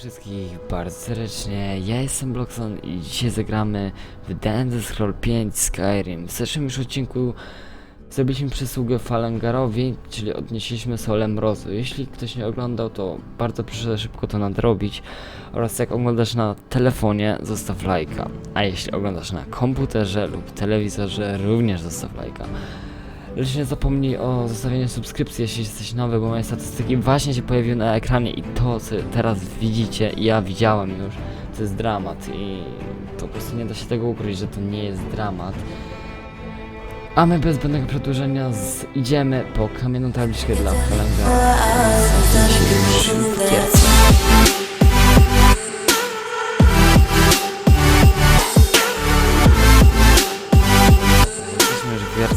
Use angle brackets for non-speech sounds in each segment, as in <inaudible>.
wszystkich bardzo serdecznie, ja jestem Blockson i dzisiaj zagramy w Elder Scroll 5 Skyrim. W zeszłym już odcinku zrobiliśmy przysługę Falangarowi, czyli odnieśliśmy solę mrozu. Jeśli ktoś nie oglądał, to bardzo proszę szybko to nadrobić. Oraz jak oglądasz na telefonie, zostaw lajka. A jeśli oglądasz na komputerze lub telewizorze, również zostaw lajka. Lecz nie zapomnij o zostawieniu subskrypcji, jeśli jesteś nowy, bo moje statystyki właśnie się pojawiły na ekranie i to, co teraz widzicie, ja widziałem już, to jest dramat i po prostu nie da się tego ukryć, że to nie jest dramat. A my bez zbędnego przedłużenia z, idziemy po kamienną tabliczkę dla Falanga.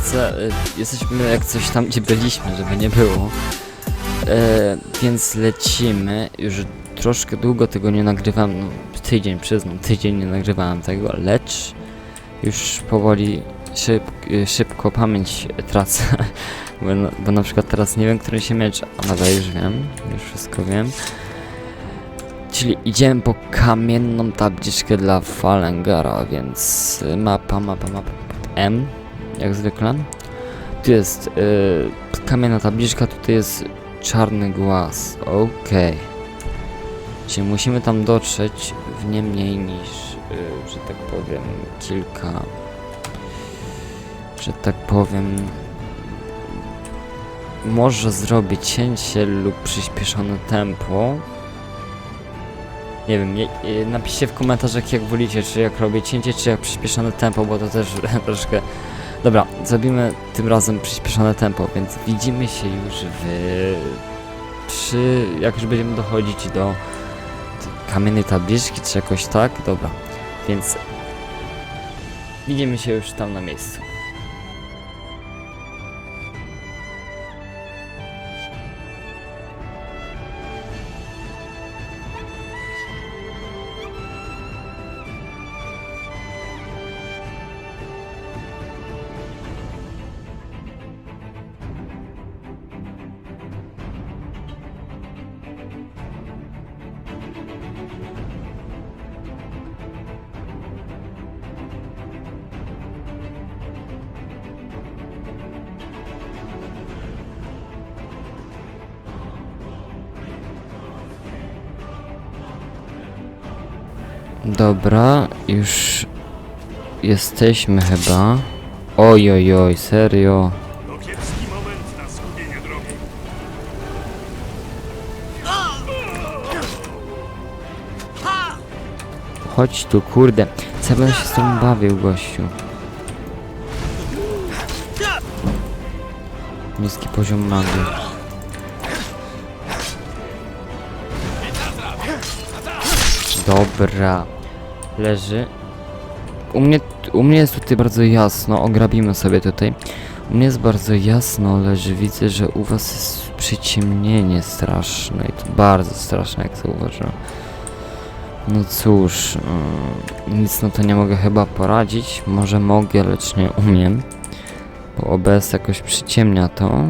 Gierce. Jesteśmy jak coś tam, gdzie byliśmy, żeby nie było. E, więc lecimy, już troszkę długo tego nie nagrywam, no tydzień przyznam, tydzień nie nagrywałem tego, lecz już powoli szyb, y, szybko pamięć tracę, <laughs> bo, na- bo na przykład teraz nie wiem, który się miecz, a nadal już wiem, już wszystko wiem. Czyli idziemy po kamienną tabliczkę dla Falengara, więc mapa, mapa, mapa, M, jak zwykle. Tu jest y, kamienna tabliczka, tutaj jest czarny głaz, okej. Czyli musimy tam dotrzeć w nie mniej niż, y, że tak powiem, kilka, że tak powiem, może zrobić cięcie lub przyspieszone tempo. Nie wiem, je, napiszcie w komentarzach jak wolicie, czy jak robię cięcie, czy jak przyspieszone tempo, bo to też <laughs> troszkę... Dobra, zrobimy tym razem przyspieszone tempo, więc widzimy się już w... przy... jak już będziemy dochodzić do kamiennej tabliczki, czy jakoś tak, dobra, więc widzimy się już tam na miejscu. Dobra, już jesteśmy chyba. Oj, oj, oj, serio. To kiepski moment na zgubienie drogi. Chodź tu, kurde. Co ja będę się z tobą bawił, gościu? Niski poziom magii. Dobra. Leży. U mnie, u mnie jest tutaj bardzo jasno. Ograbimy sobie tutaj. U mnie jest bardzo jasno, leży. Widzę, że u was jest przyciemnienie straszne. I to bardzo straszne, jak zauważyłem. No cóż, mm, nic na to nie mogę chyba poradzić. Może mogę, lecz nie umiem. Bo OBS jakoś przyciemnia to.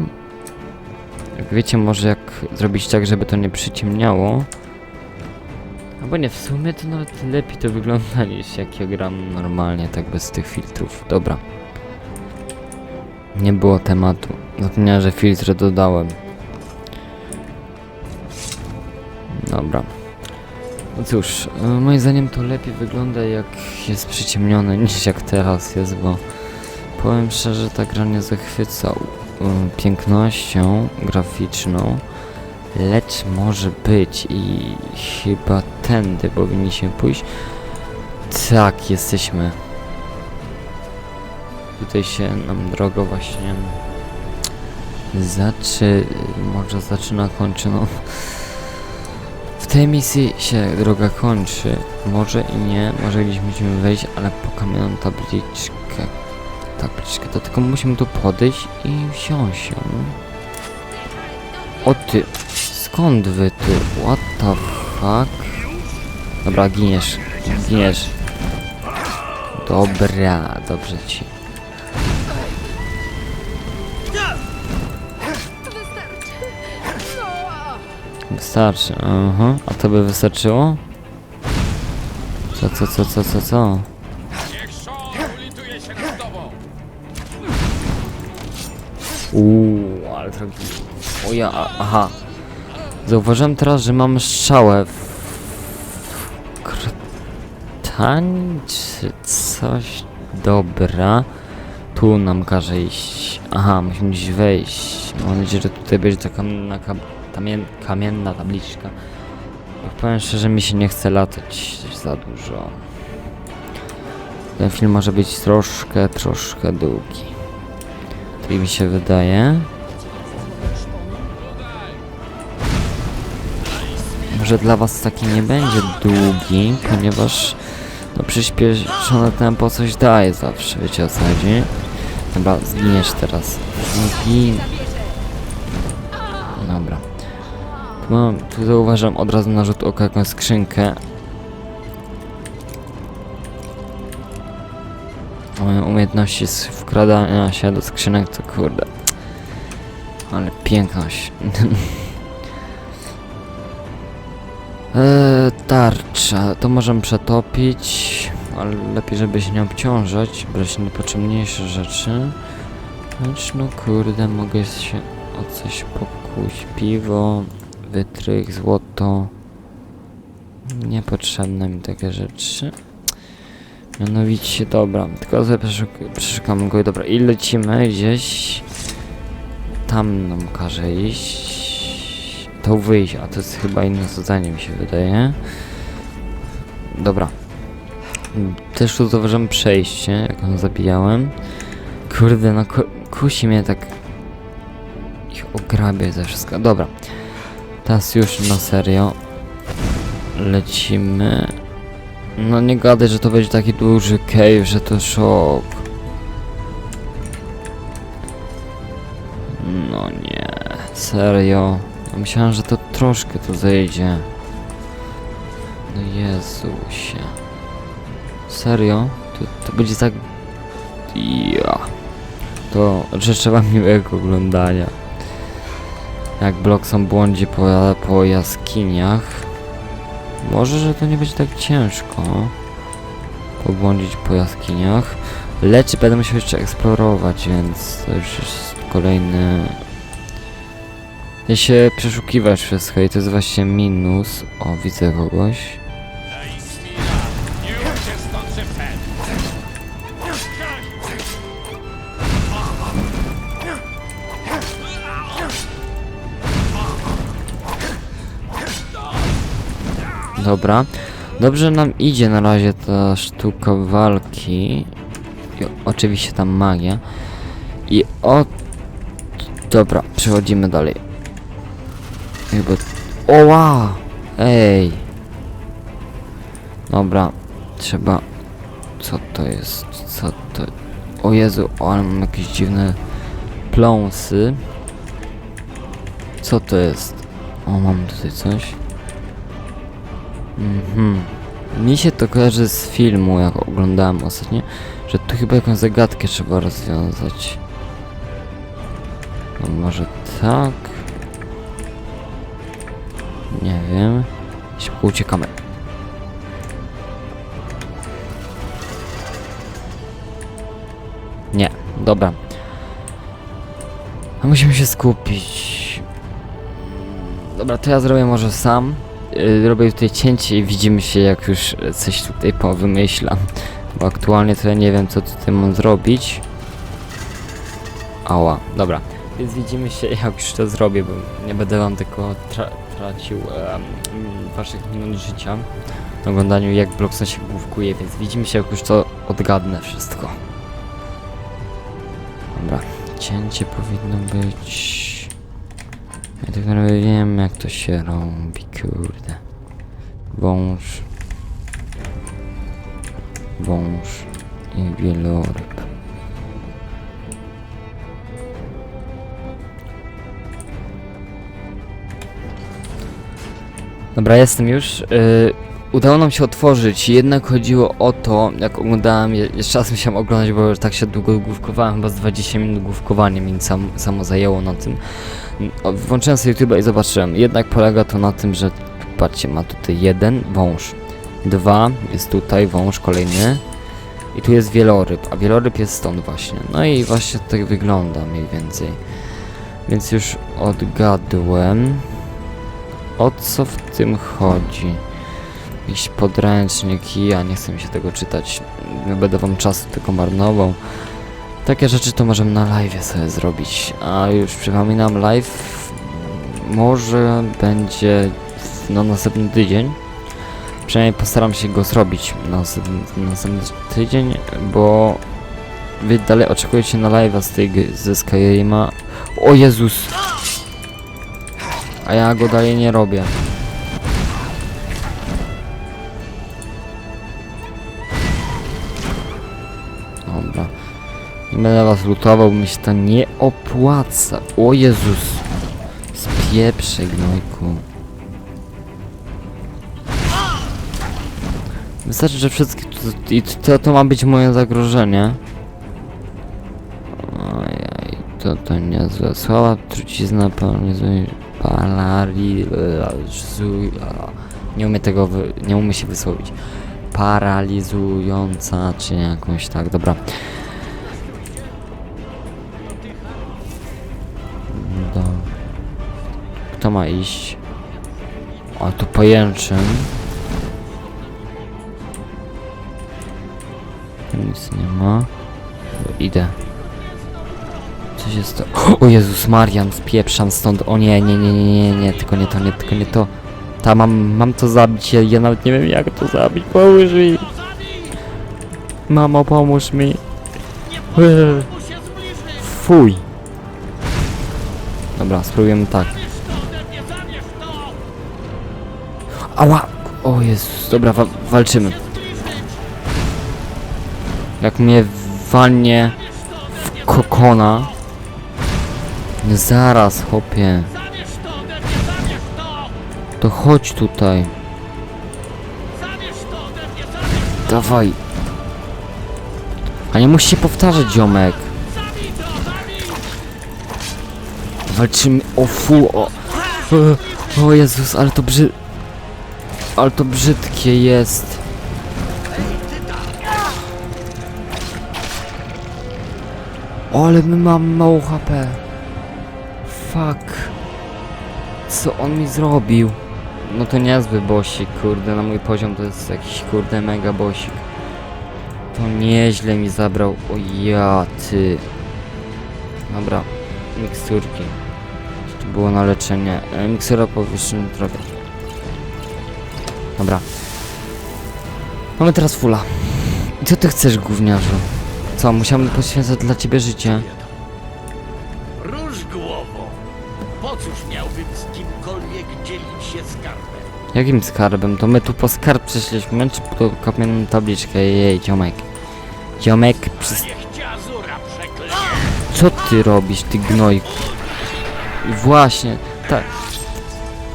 Jak wiecie, może jak zrobić tak, żeby to nie przyciemniało. Albo nie, w sumie to nawet lepiej to wygląda niż jak ja gram normalnie, tak bez tych filtrów. Dobra. Nie było tematu. Zapomniałem, że filtry dodałem. Dobra. No cóż, e, moim zdaniem to lepiej wygląda jak jest przyciemnione <laughs> niż jak teraz jest, bo powiem szczerze, ta gra nie zachwyca e, pięknością graficzną, lecz może być i chyba tędy powinniśmy pójść. Tak, jesteśmy. Tutaj się nam droga właśnie zaczy... może zaczyna, kończy, no... W tej misji się droga kończy. Może i nie, może gdzieś musimy wejść, ale po kamienną tabliczkę. Tabliczkę, to tylko musimy tu podejść i wsiąść ją. O ty, skąd wy ty? What the fuck? Dobra, giniesz, giniesz. Dobra, dobrze ci. Wystarczy. No, Wystarczy, aha. A to by wystarczyło? Co, co, co, co, co, co? Uuu, ale trochę... O ja, aha. Zauważyłem teraz, że mam strzałę w... Krtań czy coś? Dobra. Tu nam każe iść. Aha, musimy gdzieś wejść. Mam nadzieję, że tutaj będzie taka kamienna, kamienna tabliczka. Bo powiem szczerze, mi się nie chce latać za dużo. Ten film może być troszkę, troszkę długi. Tak mi się wydaje. Może dla was taki nie będzie długi, ponieważ no przyspieszone tempo coś daje zawsze, wiecie o co chodzi? Dobra, zginiesz teraz. Zgin. Dobra. Mam, tu zauważam od razu na rzut oka jakąś skrzynkę. Moje umiejętności z wkradania się do skrzynek to kurde. Ale piękność. <laughs> eee, tarcza, to możemy przetopić, ale lepiej żeby się nie obciążać, brać niepotrzebniejsze rzeczy. Lecz no kurde, mogę się o coś pokuć. Piwo, wytrych, złoto. Niepotrzebne mi takie rzeczy. Mianowicie, dobra, tylko sobie przeszuk przeszukamy go, dobra, i lecimy gdzieś. Tam nam każe iść. To wyjść, a to jest chyba inne zadanie mi się wydaje. Dobra. Też tu zauważyłem przejście, jak ją zabijałem. Kurde, no ku kusi mnie tak ich ograbię ze wszystko. Dobra. Teraz już na serio. Lecimy. No nie gadaj, że to będzie taki duży cave, że to szok. No nie, serio. Myślałem, że to troszkę tu zejdzie. No Jezusie. Serio? To, to będzie tak... Ja. To życzę wam miłego oglądania. Jak Bloxon błądzi po, po jaskiniach. Może, że to nie będzie tak ciężko pobłądzić po jaskiniach. Lecz będę musiał jeszcze eksplorować, więc to już jest kolejny... Ja się przeszukiwać wszystko i to jest właśnie minus. O, widzę kogoś. Dobra. Dobrze nam idzie na razie ta sztuka walki. I oczywiście tam magia. I o... Dobra, przechodzimy dalej. Chyba... Oła! Ej! Dobra, trzeba... Co to jest? Co to... O Jezu, o, ale mam jakieś dziwne pląsy. Co to jest? O, mam tutaj coś. Mhm. Mi się to kojarzy z filmu, jak oglądałem ostatnio, że tu chyba jakąś zagadkę trzeba rozwiązać. No może tak? Nie wiem. Szybko uciekamy. Nie, dobra. A musimy się skupić. Dobra, to ja zrobię może sam. Yy, robię tutaj cięcie i widzimy się jak już coś tutaj powymyślam. Bo aktualnie to ja nie wiem co tutaj mam zrobić. Ała, dobra. Więc widzimy się jak już to zrobię, bo nie będę wam tylko tracił em, waszych minut życia na oglądaniu jak Bloxon się główkuje, więc widzimy się jak już to odgadnę wszystko. Dobra, cięcie powinno być... Ja tak naprawdę wiem jak to się robi, kurde. Wąż. Wąż i wieloryb. Dobra, jestem już. Yy, udało nam się otworzyć, jednak chodziło o to, jak oglądałem, je- jeszcze raz musiałem oglądać, bo już tak się długo główkowałem, chyba z 20 minut główkowanie mi sam, samo zajęło na tym. Włączyłem sobie YouTube'a i zobaczyłem, jednak polega to na tym, że patrzcie, ma tutaj jeden wąż, dwa, jest tutaj wąż kolejny i tu jest wieloryb, a wieloryb jest stąd właśnie. No i właśnie tak wygląda mniej więcej. Więc już odgadłem, o co w tym chodzi. Jakiś podręcznik ja nie chcę mi się tego czytać. Nie będę wam czasu tylko marnował. Takie rzeczy to możemy na live sobie zrobić. A już przypominam, live może będzie na następny tydzień. Przynajmniej postaram się go zrobić na następny, na następny tydzień, bo wy dalej oczekujecie na live'a z tej ze Skyrima. O Jezus! A ja go dalej nie robię. Dobra. Nie będę was lutował, mi się to nie opłaca. O Jezus! Spieprzej, gnojku. Wystarczy, że wszystkie... I to, to ma być moje zagrożenie. Ojej, to to niezłe. Słaba trucizna. Paraliżuje... Nie umie tego... Nie umie się wysłowić. Paralizująca, czy jakąś tak, dobra. Do... Kto ma iść? O, tu pojęczym. Nic nie ma. Idę. Co się? O Jezus Marian, wpieprzam stąd. O nie, nie, nie, nie, nie, nie, tylko nie to, nie, tylko nie to. Ta, mam, mam to zabić, ja, ja nawet nie wiem jak to zabić, pomóż mi. Mamo, pomóż mi. Fuj. Dobra, spróbujemy tak. Ała! O Jezus, dobra, wa walczymy. Jak mnie walnie w kokona. Nie zaraz, chłopie. To chodź tutaj. Dawaj. A nie musi się powtarzać, ziomek. Walczymy. O fu, o. O Jezus, ale to brzyd... Ale to brzydkie jest. O, ale my mamy mało HP. Fuck. Co on mi zrobił? No to niezły bosik, kurde, na mój poziom to jest jakiś kurde mega bosik. To nieźle mi zabrał, o ja ty. Dobra, miksturki. To było na leczenie. E, Miksura powyższym drogę. Dobra. Mamy teraz fula. Co ty chcesz, gówniarzu? Co, musiałem poświęcać dla ciebie życie? Jakim skarbem? To my tu po skarb przyszliśmy, czy po kamienną tabliczkę? Jej, ziomek. Ziomek, przekleje. Co ty robisz, ty gnojku? Właśnie, tak.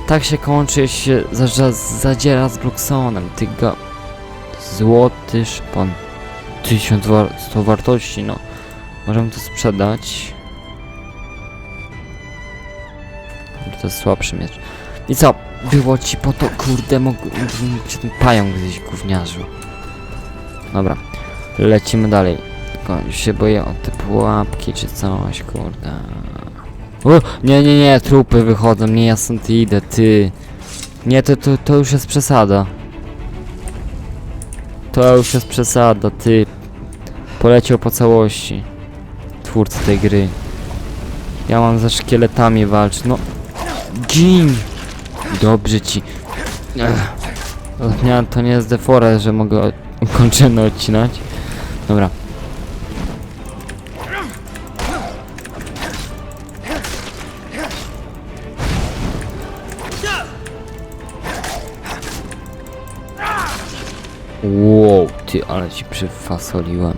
Tak się kończy, jeśli się za, zadziera z Bloxonem, ty ga... Złoty szpon. 1100 war wartości, no. Możemy to sprzedać. To jest słabszy miecz. I co? Było ci po to, kurde, mógł cię ten pająk gdzieś, gówniarzu. Dobra, lecimy dalej. Tylko już się boję o te pułapki czy coś, kurde. O, nie, nie, nie, trupy wychodzą, nie, ja stąd idę, ty. Nie, to, to, to już jest przesada. To już jest przesada, ty. Poleciał po całości. Twórcy tej gry. Ja mam ze szkieletami walczyć, no. Gin! Dobrze ci. Nie, to nie jest deforest, że mogę kończyny odcinać. Dobra. Wow, ty, ale ci przyfasoliłem.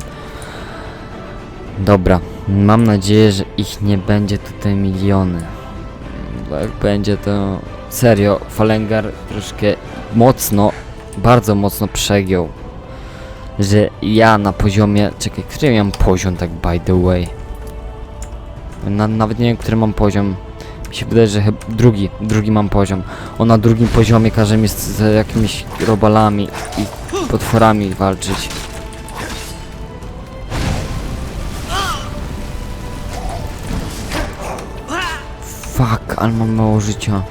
Dobra, mam nadzieję, że ich nie będzie tutaj miliony. Bo jak będzie to serio, Falengar troszkę mocno bardzo mocno przegiął. Że ja na poziomie... Czekaj, który mam poziom tak by the way? Na, nawet nie wiem, który mam poziom. Mi się wydaje, że chyba drugi, drugi mam poziom. On na drugim poziomie każe mi z, z jakimiś robalami i potworami walczyć. Fuck, ale mam mało życia.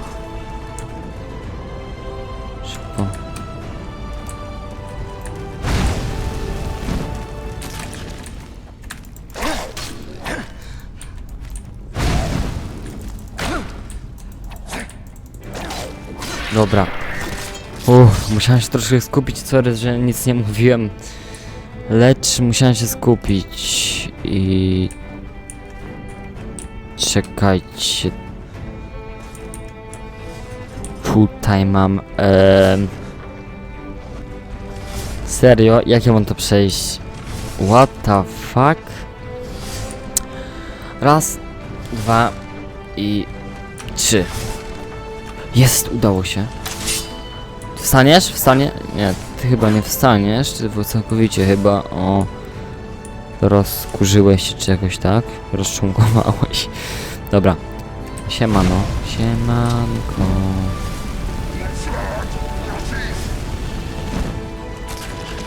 Dobra. Uff, musiałem się troszkę skupić, sorry, że nic nie mówiłem. Lecz musiałem się skupić i... Czekajcie. Tutaj mam... Serio? Jak ja mam to przejść? What the fuck? Raz, dwa i trzy. Jest, udało się. Wstaniesz? Wstanie? Nie, ty chyba nie wstaniesz, ty całkowicie chyba o... Rozkurzyłeś się czy jakoś tak? Rozczłnkowałeś. Dobra. Siemano. Siemanko.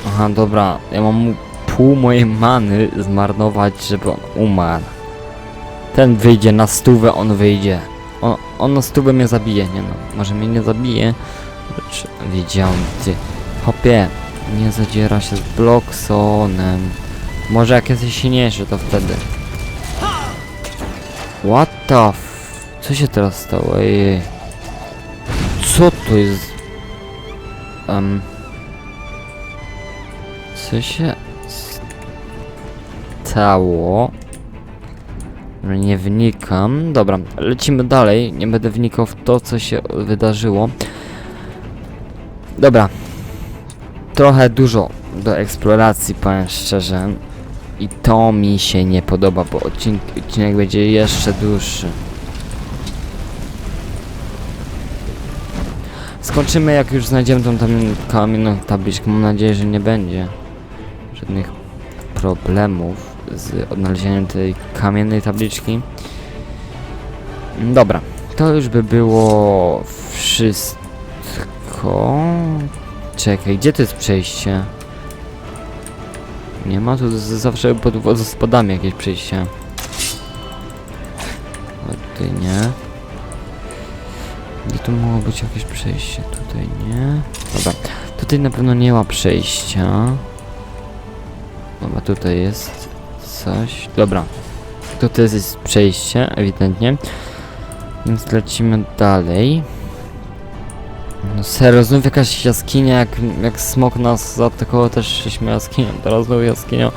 Aha, dobra. Ja mam pół mojej many zmarnować, żeby on umarł. Ten wyjdzie na stówę, on wyjdzie. On, na stówę mnie zabije, nie no. Może mnie nie zabije. Lecz wiedziałem, ty. Hopie, nie zadziera się z Blocksonem. Może jak jesteś silniejszy, to wtedy. What the f... Co się teraz stało? Ej. Co to jest? Um... Co się stało? Nie wnikam. Dobra, lecimy dalej. Nie będę wnikał w to, co się wydarzyło. Dobra. Trochę dużo do eksploracji, powiem szczerze. I to mi się nie podoba, bo odcinek, odcinek będzie jeszcze dłuższy. Skończymy jak już znajdziemy tą tam kamienną tabliczkę. Mam nadzieję, że nie będzie żadnych problemów z odnalezieniem tej kamiennej tabliczki. Dobra, to już by było wszystko. Czekaj, gdzie to jest przejście? Nie ma tu zawsze pod wodospadami jakieś przejście. A tutaj nie. Gdzie tu mogło być jakieś przejście? Tutaj nie. Dobra, tutaj na pewno nie ma przejścia. Dobra, tutaj jest coś. Dobra. Tutaj jest przejście, ewidentnie. Więc lecimy dalej. No serio, znów jakaś jaskinia, jak, jak smok nas zaatakował, też szliśmy jaskinią, teraz znowu jaskinią.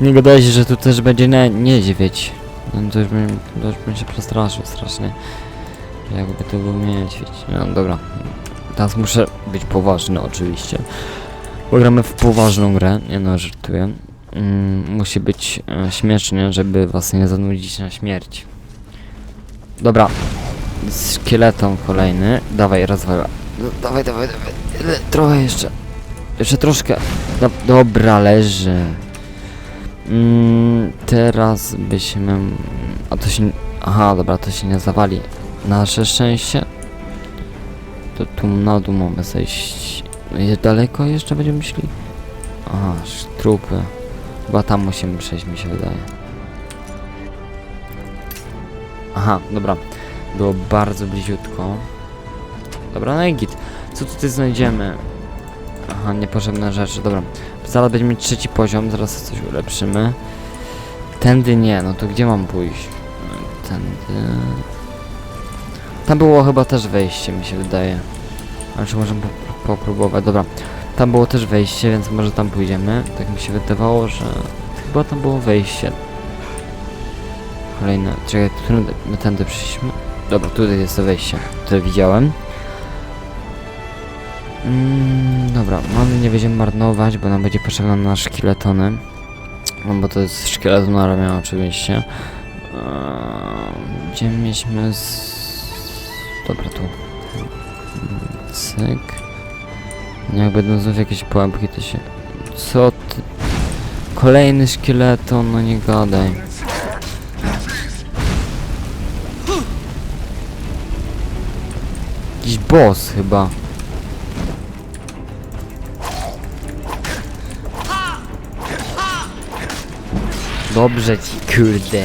Nie gadaj się, że tu też będzie nie, niedźwiedź. No to już bym, to już bym się przestraszył strasznie. Jakby to był niedźwiedź. No dobra. Teraz muszę być poważny oczywiście. Bo gramy w poważną grę, nie no, żartuję. Mm, musi być e, żeby was nie zanudzić na śmierć. Dobra. Szkieleton kolejny. Dawaj, rozwala. No, dawaj, dawaj, dawaj. Trochę jeszcze. Jeszcze troszkę. Do, dobra, leży. Mm, teraz byśmy... A to się... Aha, dobra, to się nie zawali. Nasze szczęście. To tu na dół mamy zejść. Jest daleko jeszcze będziemy szli? Aha, trupy. Chyba tam musimy przejść, mi się wydaje. Aha, dobra. Było bardzo bliziutko. Dobra, no i git. Co tutaj znajdziemy? Aha, niepotrzebne rzeczy, dobra. Zaraz będziemy mieć trzeci poziom, zaraz coś ulepszymy. Tędy nie, no to gdzie mam pójść? Tędy... Tam było chyba też wejście, mi się wydaje. Ale czy możemy po popróbować? Dobra. Tam było też wejście, więc może tam pójdziemy. Tak mi się wydawało, że chyba tam było wejście. Kolejne. Czekaj, którędy my tędy przyszliśmy? Dobra, tutaj jest to wejście. Tutaj widziałem. Mm, dobra, mamy nie będziemy marnować, bo nam będzie potrzebna na szkieletony. No bo to jest szkieleton armia oczywiście. Eee, gdzie mieliśmy z... Dobra, tu. Cyk. Jak będą znów jakieś pułapki, to się... Co ty... Kolejny szkieleton, no nie gadaj. Jakiś boss chyba. Dobrze ci, kurde.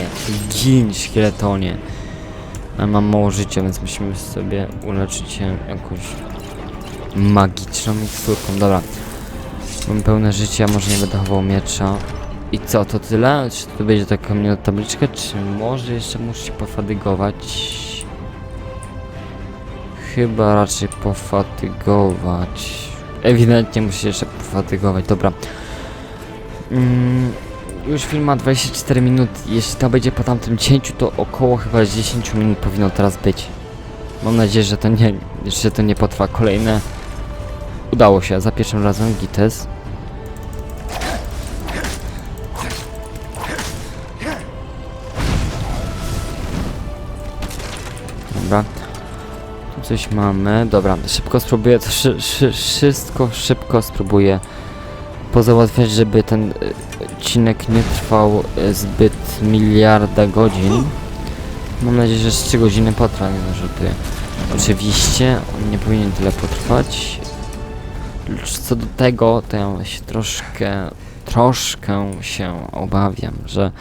Gin, szkieletonie. Ale mam mało życia, więc musimy sobie uleczyć się jakąś magiczną miksturką. Dobra. Mam pełne życie, może nie będę chował miecza. I co, to tyle? Czy to będzie taka mnie tabliczka, czy może jeszcze muszę się pofatygować? Chyba raczej pofatygować. Ewidentnie muszę się jeszcze pofatygować, dobra. Mm, już film ma 24 minut. Jeśli to będzie po tamtym cięciu, to około chyba 10 minut powinno teraz być. Mam nadzieję, że to nie, że to nie potrwa kolejne. Udało się, za pierwszym razem Gites. Dobra. Tu coś mamy. Dobra, szybko spróbuję szy, szy, wszystko szybko spróbuję pozałatwiać, żeby ten y, odcinek nie trwał y, zbyt miliarda godzin. Mam nadzieję, że z 3 godziny potrwa, nie no, żeby... Oczywiście, on nie powinien tyle potrwać. Co do tego, to ja się troszkę, troszkę się obawiam, że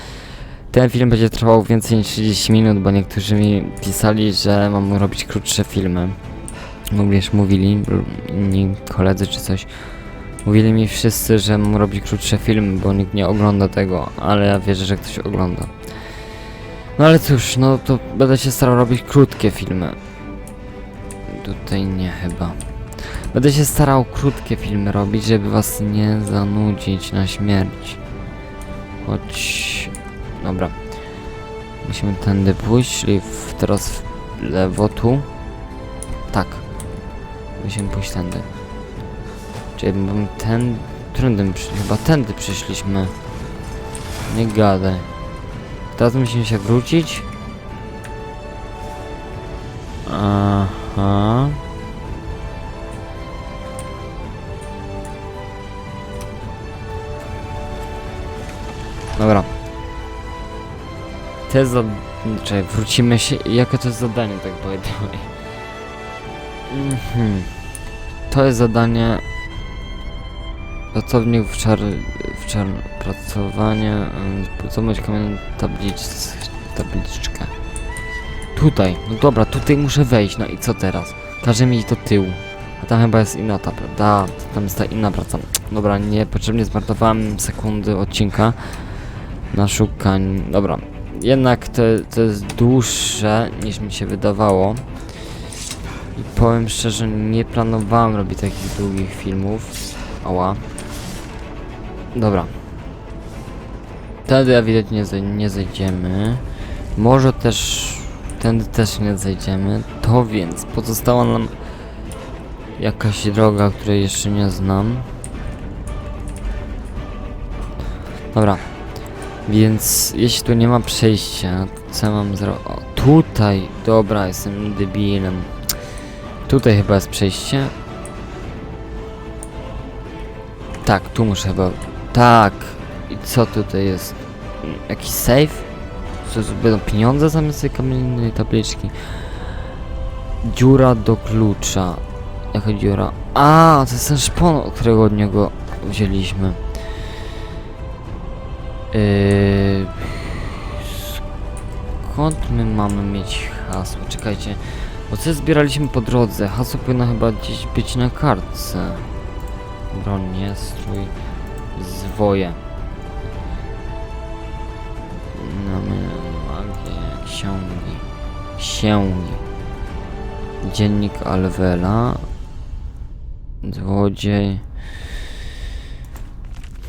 ten film będzie trwał więcej niż 30 minut, bo niektórzy mi pisali, że mam robić krótsze filmy. Również mówili, inni koledzy czy coś. Mówili mi wszyscy, że mam robić krótsze filmy, bo nikt nie ogląda tego, ale ja wierzę, że ktoś ogląda. No ale cóż, no to będę się starał robić krótkie filmy. Tutaj nie chyba. Będę się starał krótkie filmy robić, żeby was nie zanudzić na śmierć. Choć... Dobra. Musimy tędy pójść, czyli w, teraz w lewo tu. Tak. Musimy pójść tędy. Czyli bym ten... Przy... Chyba tędy przyszliśmy. Nie gadaj. Teraz musimy się wrócić. Aha. Te za... Czekaj, wrócimy się... Jakie to jest zadanie, tak by the way? Mhm. To jest zadanie... Pracownik w czar... w czar... Pracowanie... Co mieć kamienną tablic... tabliczkę. Tutaj, no dobra, tutaj muszę wejść, no i co teraz? Każe mi iść do tyłu. A tam chyba jest inna ta, prawda? Tam jest ta inna praca. Dobra, niepotrzebnie zmarnowałem sekundy odcinka na szukań. Dobra, jednak to, to jest dłuższe niż mi się wydawało. I powiem szczerze, nie planowałem robić takich długich filmów. Ała. Dobra. Wtedy ewidentnie zaj- nie zejdziemy. Może też tędy też nie zejdziemy. To więc pozostała nam jakaś droga, której jeszcze nie znam. Dobra. Więc jeśli tu nie ma przejścia, to co mam zrobić? Tutaj! Dobra, jestem debilem. Tutaj chyba jest przejście. Tak, tu muszę chyba... Tak! I co tutaj jest? Jakiś safe? Co, co będą pieniądze zamiast tej kamiennej tabliczki? Dziura do klucza. Jaka dziura? A, to jest ten szpon, którego od niego wzięliśmy. Yy... Skąd my mamy mieć hasło? Czekajcie. Bo co zbieraliśmy po drodze? Hasło powinno chyba gdzieś być na kartce. Broń, nie, strój, zwoje. Mamy magię, księgi. Księgi. Dziennik Alwela. Złodziej.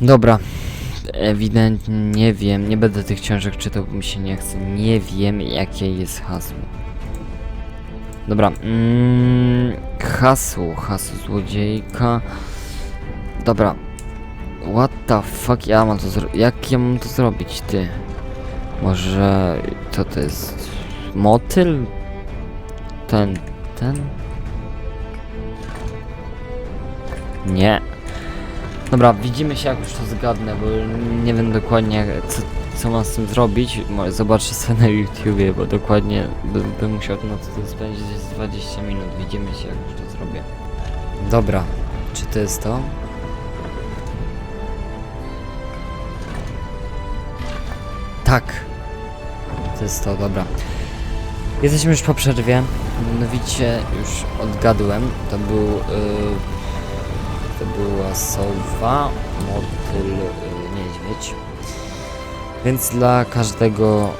Dobra. Ewidentnie nie wiem, nie będę tych książek czytał, bo mi się nie chce. Nie wiem, jakie jest hasło. Dobra, mm, hasło, hasło złodziejka. Dobra. What the fuck, ja mam to zrobić. Jak ja mam to zrobić, ty? Może to to jest motyl? Ten, ten? Nie. Dobra, widzimy się jak już to zgadnę, bo nie wiem dokładnie co, co mam z tym zrobić. Zobaczę sobie na YouTubie, bo dokładnie bym, bym musiał na to spędzić z 20 minut. Widzimy się jak już to zrobię. Dobra, czy to jest to? Tak. To jest to, dobra. Jesteśmy już po przerwie. Mianowicie już odgadłem. To był. Yy, to była sowa, motyl, yy, niedźwiedź. Więc dla każdego, o,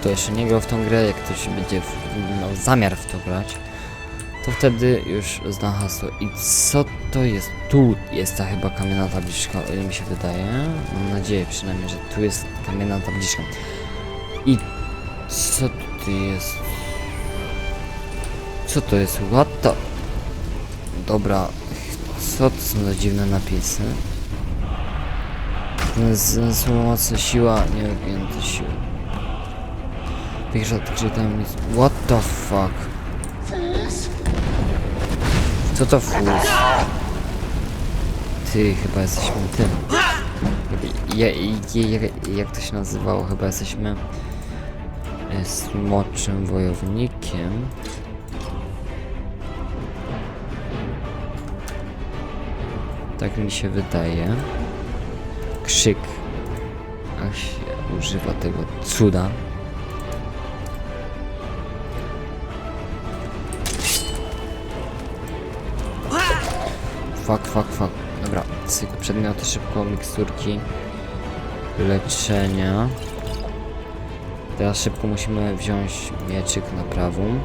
kto jeszcze nie grał w tą grę, jak ktoś będzie miał zamiar w to grać, to wtedy już zna hasło. I co to jest? Tu jest ta chyba kamienna tabliczka, o ile mi się wydaje. Mam nadzieję przynajmniej, że tu jest kamienna tabliczka. I co tu jest? Co to jest? What the... Dobra, co to są za dziwne napisy? Zmysł mocna siła, nieugięta siła. Pierwsza czytam jest... What the fuck? Co to fus? Ty, chyba jesteśmy tym. Ja, ja, jak, jak to się nazywało? Chyba jesteśmy e, smoczym wojownikiem. Tak mi się wydaje. Krzyk. A się używa tego cuda. Fuck, fuck, fuck. Dobra, cyk, przedmioty szybko, miksturki leczenia. Teraz szybko musimy wziąć mieczyk na prawą.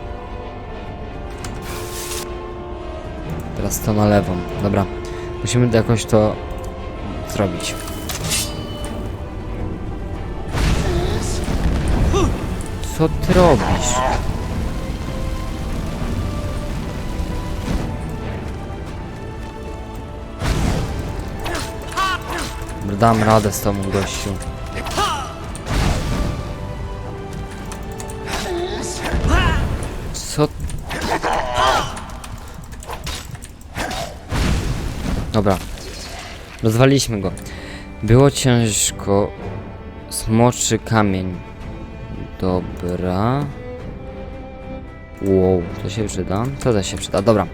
Teraz to na lewą. Dobra. Musimy jakoś to zrobić. Co ty robisz? Dam radę z tobą gościu. Dobra. Rozwaliliśmy go. Było ciężko. Smoczy kamień. Dobra. Wow, to się przyda. To też się przyda. Dobra.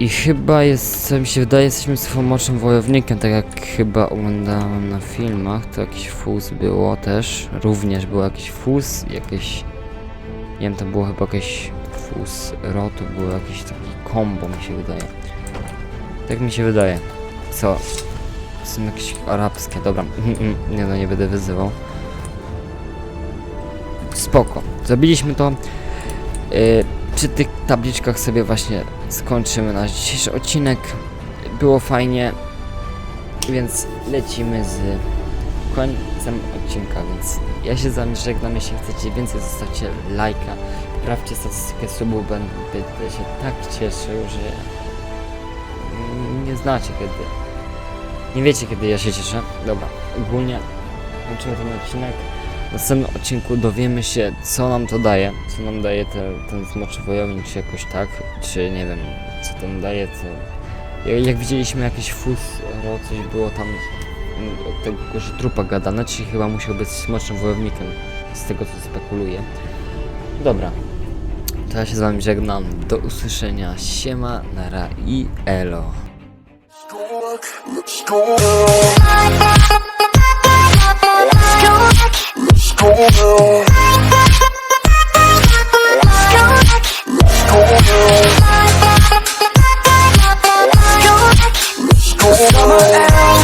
I chyba jest, co mi się wydaje, jesteśmy słomoczym wojownikiem, tak jak chyba oglądałem na filmach, to jakiś fuz było też, również był jakiś fuz, jakieś, nie wiem, tam było chyba jakieś fuz rotu, było jakieś taki combo mi się wydaje. Tak mi się wydaje. Co? Są jakieś arabskie, dobra, <laughs> nie no, nie będę wyzywał. Spoko, zrobiliśmy to. Yy, przy tych tabliczkach sobie właśnie skończymy nasz dzisiejszy odcinek. Było fajnie, więc lecimy z końcem odcinka, więc ja się z wami żegnam, jeśli chcecie więcej zostawcie lajka, poprawcie statystykę subów, będę się tak cieszył, że nie znacie kiedy, nie wiecie kiedy ja się cieszę. Dobra, ogólnie kończymy ten odcinek. W następnym odcinku dowiemy się, co nam to daje, co nam daje te, ten smoczy wojownik, czy jakoś tak, czy nie wiem, co tam daje, to... Jak, jak widzieliśmy jakiś fusro, coś było tam mm, tego, że trupa gadane, czyli chyba musiał być smoczym wojownikiem, z tego co spekuluję. Dobra, to ja się z wami żegnam, do usłyszenia, siema, nara i elo. Let's go. Let's go. Let's go. Let's go. Let's go.